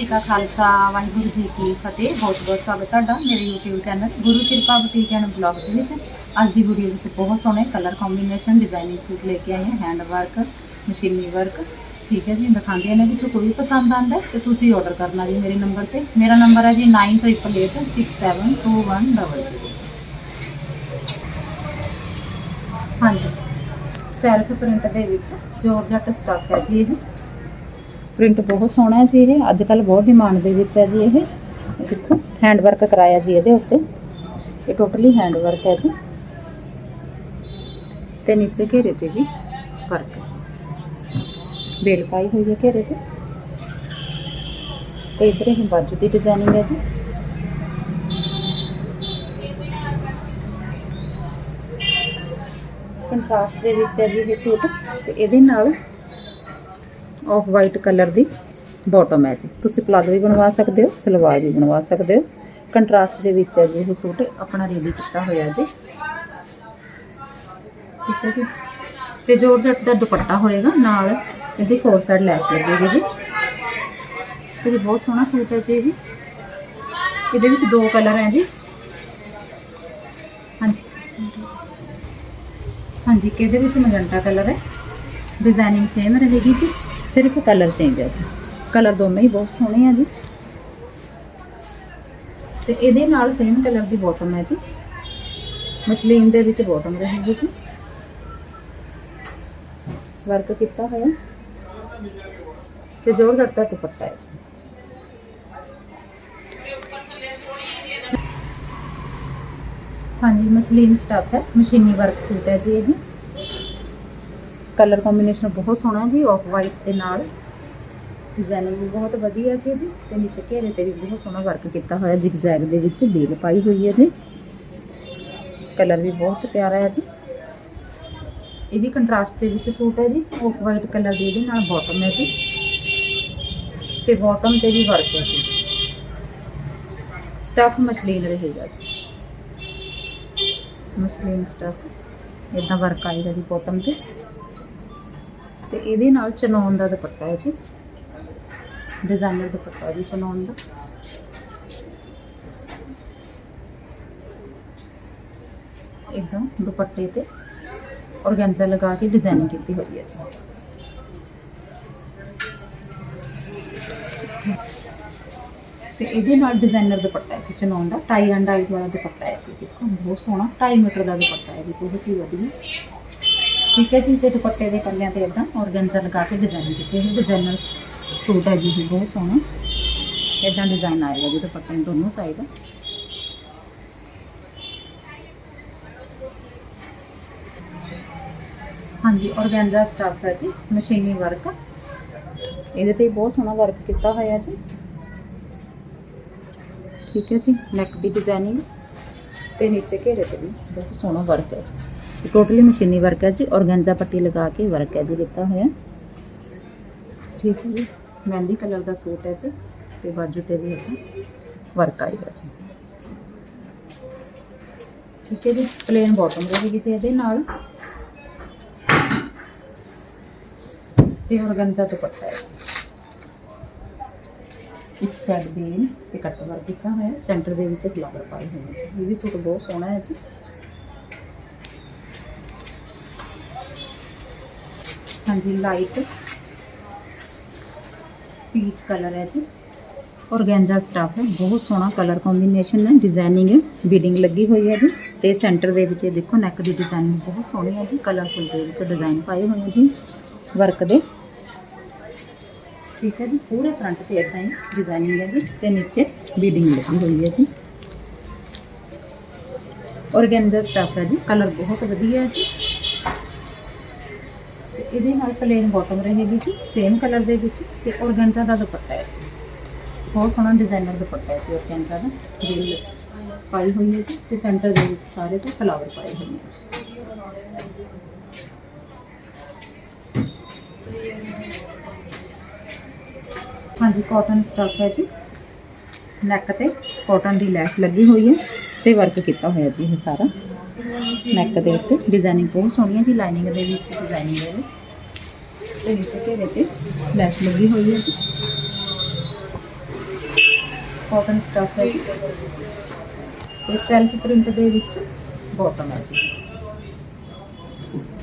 ਜੀ ਕਾ ਖਾਲਸਾ, ਵਾਹਿਗੁਰੂ ਜੀ ਕੀ ਫਤਿਹ। ਬਹੁਤ ਬਹੁਤ ਸਵਾਗਤ ਤੁਹਾਡਾ ਮੇਰੇ YouTube ਚੈਨਲ ਗੁਰੂ ਕਿਰਪਾ ਬੁਟੀਕ ਐਂਡ ਬਲੌਗਸ ਵਿੱਚ। ਅੱਜ ਦੀ ਵੀਡੀਓ ਵਿੱਚ ਬਹੁਤ ਸੋਹਣੇ ਕਲਰ ਕੰਬੀਨੇਸ਼ਨ ਡਿਜ਼ਾਈਨਿੰਗ ਸੂਟ ਲੈ ਕੇ ਆਏ ਹਾਂ ਹੈਂਡ ਵਰਕ ਮਸ਼ੀਨੀ ਵਰਕ ਠੀਕ ਹੈ ਜੀ, ਦਿਖਾਉਂਦੇ ਇਹਨਾਂ ਵਿੱਚੋਂ ਕੋਈ ਵੀ ਪਸੰਦ ਆਉਂਦਾ ਹੈ ਤੇ ਤੁਸੀਂ ਆਰਡਰ ਕਰਨਾ ਜੀ ਮੇਰੇ ਨੰਬਰ ਤੇ। ਮੇਰਾ ਨੰਬਰ ਹੈ ਜੀ 9888672100 ਹਾਂਜੀ ਸੈਲਫ ਪ੍ਰਿੰਟ ਦੇ ਵਿੱਚ ਜੋਰਜਟ ਸਟੱਫ ਹੈ ਜੀ ਇਹ। ਪ੍ਰਿੰਟ ਬਹੁਤ ਸੋਹਣਾ ਜੀ ਇਹ। ਅੱਜ ਕੱਲ ਬਹੁਤ ਡਿਮਾਂਡ ਦੇ ਵਿੱਚ ਹੈ ਜੀ ਇਹ। ਦੇਖੋ ਹੈਂਡ ਵਰਕ ਕਰਾਇਆ ਜੀ ਇਹਦੇ ਉੱਤੇ। ਇਹ ਟੋਟਲੀ ਹੈਂਡ ਵਰਕ ਹੈ ਜੀ। ਤੇ ਨੀਚੇ ਘੇਰੇ ਤੇ ਵੀ ਵਰਕ ਬੇਲ ਪਾਈ ਹੋਈ ਹੈ ਘੇਰੇ ਤੇ। ਤੇ ਇਧਰ ਇਹ ਬਾਜੂ ਦੀ ਡਿਜ਼ਾਈਨਿੰਗ ਹੈ ਜੀ। ਕੰਟਰਾਸਟ ਦੇ ਵਿੱਚ ਹੈ ਜੀ ਇਹ ਸੂਟ। ਤੇ ਇਹਦੇ ਨਾਲ ਆਫ ਵਾਈਟ ਕਲਰ ਦੀ ਬਾਟਮ ਹੈ ਜੀ। ਤੁਸੀਂ ਪਲਾਜ਼ੋ ਵੀ ਬਣਵਾ ਸਕਦੇ ਹੋ, ਸਲਵਾਰ ਵੀ ਬਣਵਾ ਸਕਦੇ ਹੋ। ਕੰਟਰਾਸਟ ਦੇ ਵਿੱਚ ਹੈ ਜੀ, ਇਹ ਸੂਟ ਆਪਣਾ ਰੈਡੀ ਕੀਤਾ ਹੋਇਆ ਜੀ। ਠੀਕ ਹੈ ਜੀ। ਤੇ ਜੋਰਜਟ ਦਾ ਦੁਪੱਟਾ ਹੋਏਗਾ ਨਾਲ ਇਹਦੀ ਫੋਰ ਸਾਈਡ ਲੈਸ ਲੱਗੇਗੀ ਜੀ। ਤੇ ਇਹ ਬਹੁਤ ਸੋਹਣਾ ਸੂਟ ਹੈ ਜੀ ਇਹ। ਇਹਦੇ ਵਿੱਚ ਦੋ ਕਲਰ ਹੈ ਜੀ। ਹਾਂਜੀ। ਹਾਂਜੀ, ਇਹਦੇ ਵਿੱਚ ਮਜੰਟਾ ਕਲਰ ਹੈ। ਡਿਜ਼ਾਈਨਿੰਗ ਸੇਮ ਰਹੇਗੀ ਜੀ। ਸਿਰਫ ਕਲਰ ਚੇਂਜ ਹੈ ਜੀ। ਕਲਰ ਦੋਨੋਂ ਹੀ ਬਹੁਤ ਸੋਹਣੇ ਆ ਜੀ। ਤੇ ਇਹਦੇ ਨਾਲ ਸੇਮ ਕਲਰ ਦੀ ਬਾਟਮ ਹੈ ਜੀ। ਮਸਲੀਨ ਦੇ ਵਿੱਚ ਬਾਟਮ ਰਹੇਗੀ ਜੀ। ਵਰਕ ਕੀਤਾ ਹੋਇਆ। ਤੇ ਜੋਰ ਜੜਤਾ ਦੁਪੱਟਾ ਹੈ ਜੀ। ਹਾਂਜੀ, ਮਸਲੀਨ ਸਟਫ ਹੈ। ਮਸ਼ੀਨੀ ਵਰਕ ਸੂਟ ਹੈ ਜੀ ਇਹ। ਕਲਰ ਕੰਬੀਨੇਸ਼ਨ ਬਹੁਤ ਸੋਹਣਾ ਜੀ ਆਫ ਵਾਈਟ ਦੇ ਨਾਲ। ਡਿਜ਼ਾਈਨਿੰਗ ਵੀ ਬਹੁਤ ਵਧੀਆ ਜੀ ਇਹਦੀ ਤੇ ਨੀਚੇ ਘੇਰੇ ਤੇ ਵੀ ਬਹੁਤ ਸੋਹਣਾ ਵਰਕ ਕੀਤਾ ਹੋਇਆ ਜ਼ਿਗਜ਼ੈਗ ਦੇ ਵਿੱਚ ਬੇਲ ਪਾਈ ਹੋਈ ਹੈ ਜੀ। ਕਲਰ ਵੀ ਬਹੁਤ ਪਿਆਰਾ ਹੈ ਜੀ। ਇਹ ਵੀ ਕੰਟਰਾਸਟ ਦੇ ਵਿੱਚ ਸੂਟ ਹੈ ਜੀ ਆਫ ਵਾਈਟ ਕਲਰ ਦੀ ਇਹਦੇ ਨਾਲ ਬਾਟਮ ਹੈ ਜੀ। ਤੇ ਬਾਟਮ ਤੇ ਵੀ ਵਰਕ ਹੈ ਜੀ। ਸਟਫ ਮਸ਼ਲੀਨ ਰਹੇਗਾ ਜੀ। ਮਸ਼ਲੀਨ ਸਟਫ ਇਦਾਂ ਵਰਕ ਆਏਗਾ ਜੀ ਬਾਟਮ ਤੇ। ਤੇ ਇਹਦੇ ਨਾਲ ਚਨੌਨ ਦਾ ਦੁਪੱਟਾ ਹੈ ਜੀ। ਡਿਜ਼ਾਈਨਰ ਦੁਪੱਟਾ ਜੀ ਚਨੌਨ ਦਾ। ਇੱਕਦਮ ਦੁਪੱਟੇ ਤੇ ਔਰਗੈਂਜ਼ਾ ਲਗਾ ਕੇ ਡਿਜ਼ਾਈਨਿੰਗ ਕੀਤੀ ਹੋਈ ਹੈ ਜੀ। ਤੇ ਇਹਦੇ ਨਾਲ ਡਿਜ਼ਾਈਨਰ ਦੁਪੱਟਾ ਹੈ ਜੀ ਚਨੌਨ ਦਾ। ਟਾਈ ਐਂਡ ਡਾਈ ਵਾਲਾ ਦੁਪੱਟਾ ਹੈ ਜੀ। ਦੇਖੋ, ਬਹੁਤ ਸੋਹਣਾ। 2.5 ਮੀਟਰ ਦਾ ਦੁਪੱਟਾ ਹੈ ਜੀ, ਬਹੁਤ ਹੀ ਵਧੀਆ। ਠੀਕ ਹੈ ਜੀ, ਤੇ ਦੁਪੱਟੇ ਦੇ ਪੱਲਿਆਂ ਤੇ ਇਦਾਂ ਔਰਗੈਂਜ਼ਾ ਲਗਾ ਕੇ ਡਿਜ਼ਾਈਨ ਕੀਤੇ ਹੋਏ। ਡਿਜ਼ਾਈਨਰ ਸੂਟ ਹੈ ਜੀ, ਇਹ ਬਹੁਤ ਸੋਹਣਾ। ਇਦਾਂ ਡਿਜ਼ਾਈਨ ਆਏਗਾ ਜੀ ਦੁਪੱਟੇ ਦੇ ਦੋਨੋਂ ਸਾਈਡ ਹਾਂਜੀ, ਔਰਗੈਂਜ਼ਾ ਸਟਫ ਹੈ ਜੀ, ਮਸ਼ੀਨੀ ਵਰਕ ਇਹਦੇ ਤੇ ਬਹੁਤ ਸੋਹਣਾ ਵਰਕ ਕੀਤਾ ਹੋਇਆ ਜੀ। ਠੀਕ ਹੈ ਜੀ ਨੈਕ ਦੀ ਡਿਜ਼ਾਈਨਿੰਗ ਤੇ ਨੀਚੇ ਘੇਰੇ ਤੇ ਵੀ ਬਹੁਤ ਸੋਹਣਾ ਵਰਕ ਹੈ ਜੀ। ਟੋਟਲੀ ਮਸ਼ੀਨੀ ਵਰਕ ਹੈ ਜੀ, ਔਰਗੈਂਜ਼ਾ ਪੱਟੀ ਲਗਾ ਕੇ ਵਰਕ ਹੈ ਜੀ ਦਿੱਤਾ ਹੋਇਆ। ਠੀਕ ਹੈ ਜੀ, ਮਹਿੰਦੀ ਕਲਰ ਦਾ ਸੂਟ ਹੈ ਜੀ, ਤੇ ਬਾਜੂ ਤੇ ਵੀ ਇਹਦਾ ਵਰਕ ਆਏਗਾ ਜੀ। ਠੀਕ ਹੈ ਜੀ ਪਲੇਨ ਬਾਟਮ ਰਹੇਗੀ ਤੇ ਇਹਦੇ ਨਾਲ। ਤੇ ਔਰਗੈਂਜ਼ਾ ਦੁਪੱਟਾ ਹੈ ਜੀ। ਇੱਕ ਸਾਈਡ ਬੇਨ ਤੇ ਕੱਟ ਵਰਕ ਕੀਤਾ ਹੋਇਆ ਸੈਂਟਰ ਦੇ ਵਿੱਚ ਫਲਾਵਰ ਪਾਏ ਹੋਏ ਨੇ ਜੀ, ਇਹ ਵੀ ਸੂਟ ਬਹੁਤ ਸੋਹਣਾ ਹੈ ਜੀ। ਹਾਂਜੀ ਲਾਈਟ ਪੀਚ ਕਲਰ ਹੈ ਜੀ ਔਰਗੈਂਜ਼ਾ ਸਟਫ ਹੈ ਬਹੁਤ ਸੋਹਣਾ ਕਲਰ ਕੰਬੀਨੇਸ਼ਨ ਹੈ ਡਿਜ਼ਾਈਨਿੰਗ ਹੈ ਬੀਡਿੰਗ ਲੱਗੀ ਹੋਈ ਹੈ ਜੀ ਤੇ ਸੈਂਟਰ ਦੇ ਵਿੱਚ ਇਹ ਦੇਖੋ ਨੈਕ ਦੀ ਡਿਜ਼ਾਈਨਿੰਗ ਬਹੁਤ ਸੋਹਣੀ ਹੈ ਜੀ ਕਲਰਫੁਲ ਦੇ ਵਿੱਚ ਡਿਜ਼ਾਈਨ ਪਾਏ ਹੋਏ ਹੈ ਜੀ ਵਰਕ ਦੇ ਠੀਕ ਹੈ ਜੀ ਪੂਰੇ ਫਰੰਟ ਤੇ ਇਦਾਂ ਹੀ ਡਿਜ਼ਾਈਨਿੰਗ ਹੈ ਜੀ ਤੇ ਨੀਚੇ ਬੀਡਿੰਗ ਲੱਗੀ ਹੋਈ ਹੈ ਜੀ ਔਰਗੈਂਜ਼ਾ ਸਟਫ ਹੈ ਜੀ ਕਲਰ ਬਹੁਤ ਵਧੀਆ ਹੈ ਜੀ ਤੇ ਇਹਦੇ ਨਾਲ ਪਲੇਨ ਬਾਟਮ ਰਹੇਗੀ ਜੀ ਸੇਮ ਕਲਰ ਦੇ ਵਿੱਚ ਤੇ ਔਰਗੈਂਜ਼ਾ ਦਾ ਦੁਪੱਟਾ ਹੈ ਜੀ। ਬਹੁਤ ਸੋਹਣਾ ਡਿਜ਼ਾਈਨਰ ਦੁਪੱਟਾ ਹੈ ਜੀ ਔਰਗੈਂਜ਼ਾ ਦਾ ਦਿਲ ਪਾਈ ਹੋਈ ਹੈ ਜੀ ਤੇ ਸੈਂਟਰ ਦੇ ਵਿੱਚ ਸਾਰੇ ਤੇ ਫਲਾਵਰ ਪਾਏ ਹੋਏ ਨੇ ਹਾਂਜੀ ਕਾਟਨ ਸਟਫ ਹੈ ਜੀ। ਨੈਕ ਤੇ ਕਾਟਨ ਦੀ ਲੈਸ਼ ਲੱਗੀ ਹੋਈ ਹੈ ਤੇ ਵਰਕ ਕੀਤਾ ਹੋਇਆ ਜੀ ਇਹ ਸਾਰਾ। ਨੈਕ ਦੇ ਉੱਤੇ ਡਿਜ਼ਾਈਨਿੰਗ ਬਹੁਤ ਸੋਹਣੀ ਹੈ ਜੀ ਲਾਈਨਿੰਗ ਦੇ ਵਿੱਚ ਡਿਜ਼ਾਈਨਿੰਗ ਹੈ ਜੀ ਤੇ ਨੀਚੇ ਘੇਰੇ ਤੇ ਲੈਸ਼ ਲੱਗੀ ਹੋਈ ਹੈ ਜੀ। ਕਾਟਨ ਸਟਫ ਹੈ ਜੀ। ਤੇ ਸੈਲਫ ਪ੍ਰਿੰਟ ਦੇ ਵਿੱਚ ਬਾਟਮ ਹੈ ਜੀ।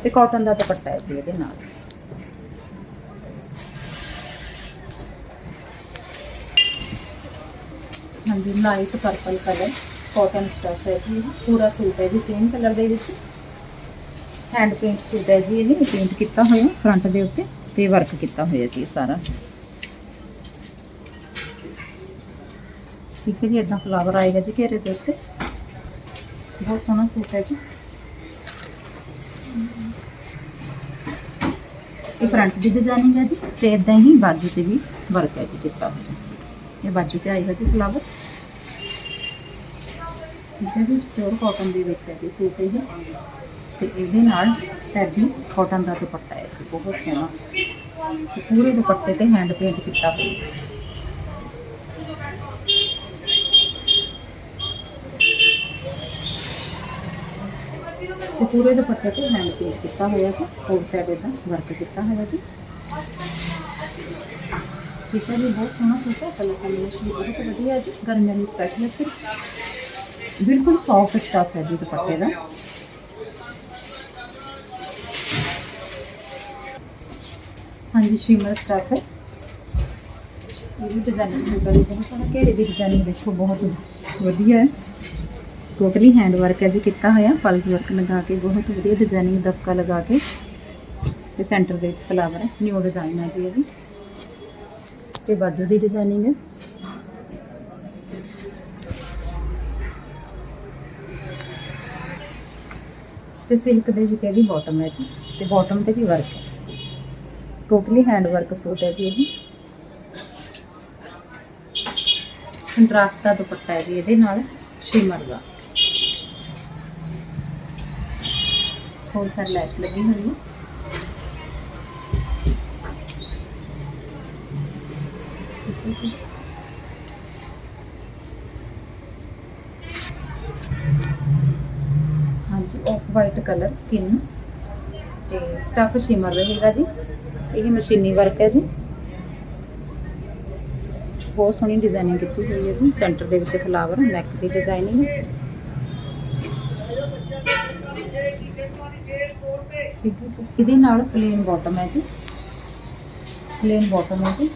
ਤੇ ਕਾਟਨ ਦਾ ਦੁਪੱਟਾ ਹੈ ਜੀ ਇਹਦੇ ਨਾਲ। ਹਾਂਜੀ light purple colour cotton stuff ਹੈ ਜੀ। ਇਹ ਪੂਰਾ ਸੂਟ ਹੈ ਜੀ ਸੇਮ ਕਲਰ ਦੇ ਵਿੱਚ। ਹੈਂਡ ਪੇਂਟ ਸੂਟ ਹੈ ਜੀ ਇਹ ਪੇਂਟ ਕੀਤਾ ਹੋਇਆ ਫਰੰਟ ਦੇ ਉੱਤੇ ਤੇ ਵਰਕ ਕੀਤਾ ਹੋਇਆ ਜੀ ਇਹ ਸਾਰਾ। ਠੀਕ ਹੈ ਜੀ ਇਦਾਂ ਫਲਾਵਰ ਆਏਗਾ ਜੀ ਘੇਰੇ ਦੇ ਉੱਤੇ। ਬਹੁਤ ਸੋਹਣਾ ਸੂਟ ਹੈ ਜੀ। ਇਹ ਫਰੰਟ ਦੀ ਡਿਜ਼ਾਈਨਿੰਗ ਹੈ ਜੀ ਤੇ ਇਦਾਂ ਹੀ ਬਾਜੂ ਤੇ ਵੀ ਵਰਕ ਹੈ ਜੀ ਕੀਤਾ ਹੋਇਆ। ਇਹ ਬਾਜੂ ਤੇ ਆਏਗਾ ਜੀ ਫਲਾਵਰ ਠੀਕ ਹੈ ਜੀ ਪਿਓਰ ਕਾਟਨ ਦੇ ਵਿੱਚ ਹੈ ਜੀ ਸੂਟ ਇਹ। ਤੇ ਇਹਦੇ ਨਾਲ ਹੈਵੀ ਕਾਟਨ ਦਾ ਦੁਪੱਟਾ ਹੈ ਜੀ, ਬਹੁਤ ਸੋਹਣਾ। ਤੇ ਪੂਰੇ ਦੁਪੱਟੇ ਤੇ ਹੈਂਡ ਪੇਂਟ ਕੀਤਾ ਹੋਇਆ ਤੇ ਪੂਰੇ ਦੁਪੱਟੇ ਤੇ ਹੈਂਡ ਪੇਂਟ ਕੀਤਾ ਹੋਇਆ ਜੀ, ਹੋਰ ਸਾਈਡ ਇਦਾਂ ਵਰਕ ਕੀਤਾ ਹੋਇਆ ਜੀ। ਠੀਕ ਹੈ ਜੀ, ਬਹੁਤ ਸੋਹਣਾ ਸੂਟ ਹੈ ਕਲਰ ਕੰਬੀਨੇਸ਼ਨ ਬਹੁਤ ਵਧੀਆ ਜੀ, ਗਰਮੀਆਂ ਦੀ ਸਪੈਸ਼ਲ ਹੈ। ਬਿਲਕੁਲ ਸੌਫਟ ਸਟਫ ਹੈ ਜੀ ਦੁਪੱਟੇ ਦਾ। ਹਾਂਜੀ ਸ਼ਿਮਰ ਸਟਫ ਹੈ। ਇਹ ਵੀ ਡਿਜ਼ਾਈਨਰ ਸੂਟ ਹੈ ਬਹੁਤ ਸੋਹਣਾ ਘੇਰੇ ਦੀ ਡਿਜ਼ਾਈਨਿੰਗ ਦੇਖੋ, ਬਹੁਤ ਵਧੀਆ ਹੈ। ਟੋਟਲੀ ਹੈਂਡ ਵਰਕ ਹੈ ਜੀ, ਕੀਤਾ ਹੋਇਆ ਪਲਸ ਵਰਕ ਲਗਾ ਕੇ, ਬਹੁਤ ਵਧੀਆ ਡਿਜ਼ਾਈਨਿੰਗ ਦਬਕਾ ਲਗਾ ਕੇ। ਤੇ ਸੈਂਟਰ ਦੇ ਵਿੱਚ ਫਲਾਵਰ ਹੈ ਨਿਊ ਡਿਜ਼ਾਈਨ ਹੈ ਜੀ ਇਹ ਵੀ। ਤੇ ਬਾਜੂ ਦੀ ਡਿਜ਼ਾਈਨਿੰਗ ਹੈ। ਤੇ ਸਿਲਕ ਦੇ ਵਿੱਚ ਇਹਦੀ ਬਾਟਮ ਹੈ ਜੀ, ਤੇ ਬਾਟਮ ਤੇ ਵੀ ਵਰਕ ਹੈ। ਟੋਟਲੀ ਹੈਂਡ ਵਰਕ ਸੂਟ ਹੈ ਜੀ ਇਹ। ਕੰਟਰਾਸਟ ਦਾ ਦੁਪੱਟਾ ਹੈ ਜੀ ਇਹਦੇ ਨਾਲ ਸ਼ਿਮਰ ਦਾ। ਹੋਰ ਸਾਰੀ ਲੈਸ਼ ਲੱਗੀ ਹੋਈ ਹੈ। ਠੀਕ ਹੈ ਜੀ। ਹਾਂਜੀ ਆਫ ਵਾਈਟ ਕਲਰ ਸਕਿਨ ਤੇ ਸਟਫ ਸ਼ਿਮਰ ਰਹੇਗਾ ਜੀ। ਇਹ ਮਸ਼ੀਨੀ ਵਰਕ ਹੈ ਜੀ। ਬਹੁਤ ਸੋਹਣੀ ਡਿਜ਼ਾਈਨਿੰਗ ਕੀਤੀ ਹੋਈ ਹੈ ਜੀ। ਸੈਂਟਰ ਦੇ ਵਿੱਚ ਫਲਾਵਰ ਨੈਕ ਦੀ ਡਿਜ਼ਾਈਨਿੰਗ ਹੈ ਇਹਦੇ ਨਾਲ ਪਲੇਨ ਬਾਟਮ ਹੈ ਜੀ। ਪਲੇਨ ਬਾਟਮ ਹੈ ਜੀ।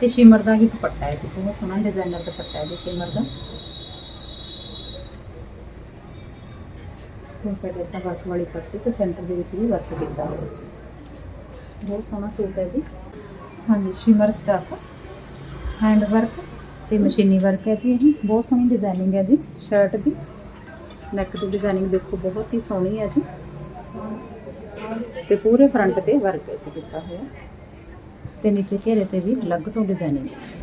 ਤੇ ਸ਼ਿਮਰ ਦਾ ਹੀ ਦੁਪੱਟਾ ਹੈ ਜੀ। ਬਹੁਤ ਸੋਹਣਾ ਡਿਜ਼ਾਈਨਰ ਦੁਪੱਟਾ ਹੈ ਜੀ ਸ਼ਿਮਰ ਦਾ। ਹੋ ਸਕਦਾ ਤਾਂ ਵਰਕ ਵਾਲੀ ਪੱਟੀ ਤੇ ਸੈਂਟਰ ਦੇ ਵਿੱਚ ਵੀ ਵਰਕ ਕੀਤਾ ਹੋਇਆ ਜੀ। ਬਹੁਤ ਸੋਹਣਾ ਸੂਟ ਹੈ ਜੀ। ਹਾਂਜੀ ਸ਼ਿਮਰ ਸਟਫ ਹੈਂਡ ਵਰਕ ਤੇ ਮਸ਼ੀਨੀ ਵਰਕ ਹੈ ਜੀ ਇਹ। ਬਹੁਤ ਸੋਹਣੀ ਡਿਜ਼ਾਈਨਿੰਗ ਹੈ ਜੀ ਸ਼ਰਟ ਦੀ। ਨੈਕ ਦੀ ਡਿਜ਼ਾਈਨਿੰਗ ਦੇਖੋ, ਬਹੁਤ ਹੀ ਸੋਹਣੀ ਹੈ ਜੀ। ਤੇ ਪੂਰੇ ਫਰੰਟ ਤੇ ਵਰਕ ਹੈ ਜੀ ਕੀਤਾ ਹੋਇਆ। ਤੇ ਨੀਚੇ ਘੇਰੇ ਤੇ ਵੀ ਅਲੱਗ ਤੋਂ ਡਿਜ਼ਾਈਨਿੰਗ ਹੈ ਜੀ।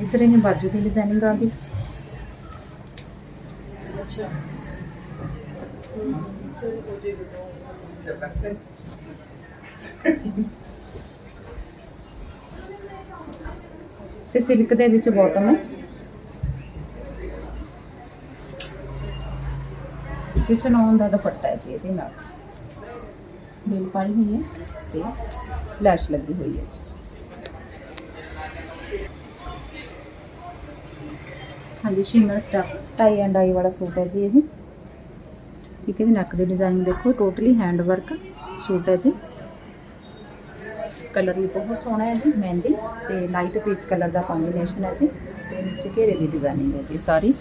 ਇਧਰ ਇਹ ਬਾਜੂ ਦੀ ਡਿਜ਼ਾਈਨਿੰਗ ਆ ਗਈ। ਤੇ ਸਿਲਕ ਦੇ ਵਿੱਚ ਬਾਟਮ ਹੈ। ਤੇ ਚਨੌਨ ਦਾ ਦੁਪੱਟਾ ਹੈ ਜੀ ਇਹਦੇ ਨਾਲ। ਬਿਲ ਪਾਈ ਹੋਈ ਹੈ ਤੇ ਲੈਸ਼ ਲੱਗੀ ਹੋਈ ਹੈ ਜੀ। ਹਾਂਜੀ shimmer stuff tie and dye ਵਾਲਾ ਸੂਟ ਹੈ ਜੀ ਇਹ। ਠੀਕ ਹੈ ਜੀ ਨੱਕ ਦੀ ਡਿਜ਼ਾਈਨ ਦੇਖੋ ਟੋਟਲੀ ਹੈਂਡ ਵਰਕ ਸੂਟ ਹੈ ਜੀ। ਕਲਰ ਵੀ ਬਹੁਤ ਸੋਹਣਾ ਹੈ ਜੀ, ਮਹਿੰਦੀ ਤੇ ਲਾਈਟ ਪੀਚ ਕਲਰ ਦਾ ਕੰਬੀਨੇਸ਼ਨ ਹੈ ਜੀ ਤੇ ਨੀਚੇ ਘੇਰੇ ਦੀ ਡਿਜ਼ਾਈਨਿੰਗ ਹੈ ਜੀ ਸਾਰੀ।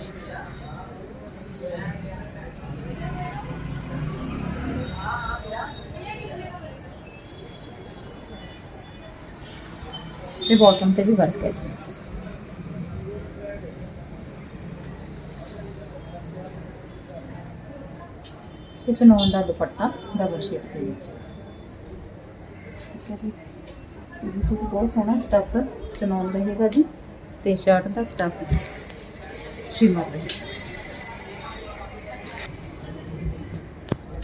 ਤੇ ਬਾਟਮ ਤੇ ਵੀ ਵਰਕ ਹੈ ਜੀ। ਤੇ ਚਨੌਨ ਦਾ ਦੁਪੱਟਾ ਡਬਲ ਸ਼ੇਡ ਦੇ ਵਿੱਚ। ਠੀਕ ਹੈ ਜੀ। ਇਹ ਵੀ ਸੂਟ ਬਹੁਤ ਸੋਹਣਾ ਸਟੱਫ ਚਨੌਨ ਰਹੇਗਾ ਜੀ। ਤੇ ਸ਼ਰਟ ਦਾ ਸਟੱਫ ਸ਼ਿਮਰ ਰਹੇਗਾ ਜੀ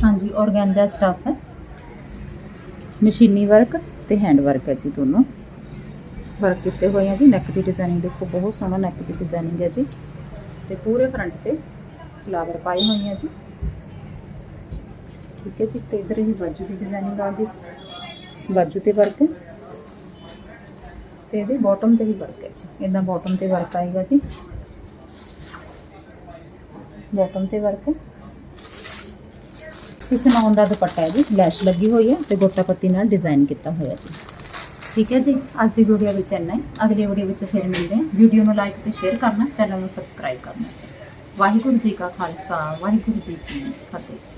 ਹਾਂਜੀ ਔਰਗੈਂਜਾ ਸਟੱਫ ਹੈ। ਮਸ਼ੀਨੀ ਵਰਕ ਤੇ ਹੈਂਡ ਵਰਕ ਹੈ ਜੀ ਦੋਨੋਂ। ਵਰਕ ਕੀਤੇ ਹੋਏ ਆ ਜੀ। ਨੈਕ ਦੀ ਡਿਜ਼ਾਈਨਿੰਗ ਦੇਖੋ, ਬਹੁਤ ਸੋਹਣਾ ਨੈਕ ਦੀ ਡਿਜ਼ਾਈਨਿੰਗ ਹੈ ਜੀ। ਤੇ ਪੂਰੇ ਫਰੰਟ ਤੇ ਫਲਾਵਰ ਪਾਏ ਹੋਏ ਆ ਜੀ। ਠੀਕ ਹੈ ਜੀ ਤੇ ਇਧਰ ਹੀ ਬਾਜੂ ਦੀ ਡਿਜ਼ਾਈਨਿੰਗ ਆ ਗਈ ਜੀ। ਬਾਜੂ ਤੇ ਵਰਕ ਹੈ ਤੇ ਇਹਦੇ ਬਾਟਮ ਤੇ ਵੀ ਵਰਕ ਹੈ ਜੀ ਇਦਾਂ ਬਾਟਮ ਤੇ ਵਰਕ ਆਏਗਾ ਜੀ ਬਾਟਮ ਤੇ ਵਰਕ ਹੈ ਇਸ ਨਾਉਨ ਦਾ ਦੁਪੱਟਾ ਹੈ ਜੀ ਲੈਸ਼ ਲੱਗੀ ਹੋਈ ਹੈ ਤੇ ਗੋਟਾ ਪੱਤੀ ਨਾਲ ਡਿਜ਼ਾਈਨ ਕੀਤਾ ਹੋਇਆ ਜੀ ਠੀਕ ਹੈ ਜੀ ਅੱਜ ਦੀ ਵੀਡੀਓ ਵਿੱਚ ਇੰਨਾ ਹੀ ਅਗਲੀ ਵੀਡੀਓ ਵਿੱਚ ਫਿਰ ਮਿਲਦੇ ਹਾਂ ਵੀਡੀਓ ਨੂੰ ਲਾਈਕ ਤੇ ਸ਼ੇਅਰ ਕਰਨਾ ਚੈਨਲ ਨੂੰ ਸਬਸਕ੍ਰਾਈਬ ਕਰਨਾ ਜੀ ਵਾਹਿਗੁਰੂ ਜੀ ਕਾ ਖਾਲਸਾ ਵਾਹਿਗੁਰੂ ਜੀ ਕੀ ਫਤਿਹ